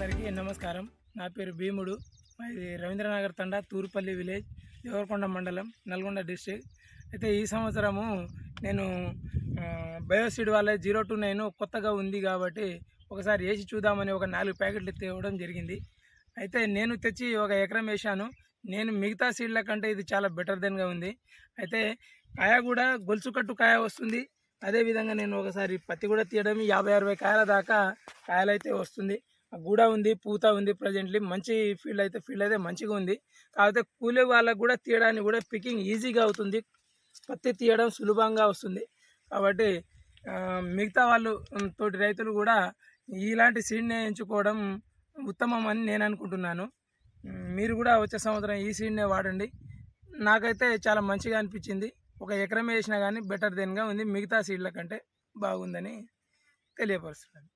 నమస్కారం. నా పేరు భీముడు. ఇది రవీంద్రనగర్ తండా తూరుపల్లి విలేజ్ దేవరకొండ మండలం నల్గొండ డిస్ట్రిక్ట్. అయితే ఈ సంవత్సరము నేను ఆ, బయోసిడ్ వాళ్ళ జీరో టూ నైన్ కొత్తగా ఉంది కాబట్టి ఒకసారి వేసి చూద్దామని ఒక నాలుగు ప్యాకెట్లు తేవడం జరిగింది. అయితే నేను తెచ్చి ఒక ఎకరం వేసాను నేను మిగతా సీడ్ల కంటే ఇది చాలా బెటర్ దెన్గా ఉంది. అయితే కాయ కూడా గొలుసు కట్టు కాయ వస్తుంది. అదేవిధంగా నేను ఒకసారి పత్తి కూడా తీయడం యాభై అరవై కాయల దాకా కాయలు అయితే వస్తుంది. గూడ ఉంది పూత ఉంది ప్రజెంట్లీ. మంచి ఫీల్డ్ అయితే ఫీల్డ్ అయితే మంచిగా ఉంది. కాకపోతే కూలీ వాళ్ళకు కూడా తీయడానికి కూడా పికింగ్ ఈజీగా అవుతుంది. పత్తి తీయడం సులభంగా వస్తుంది. కాబట్టి మిగతా వాళ్ళు తోటి రైతులు కూడా ఇలాంటి సీడ్ని ఎంచుకోవడం ఉత్తమం అని నేను అనుకుంటున్నాను. మీరు కూడా వచ్చే సంవత్సరం ఈ సీడ్నే వాడండి. నాకైతే చాలా మంచిగా అనిపించింది. ఒక ఎకరం వేసినా కానీ బెటర్ దెన్గా ఉంది. మిగతా సీడ్ల కంటే బాగుందని తెలియపరుస్తున్నాను.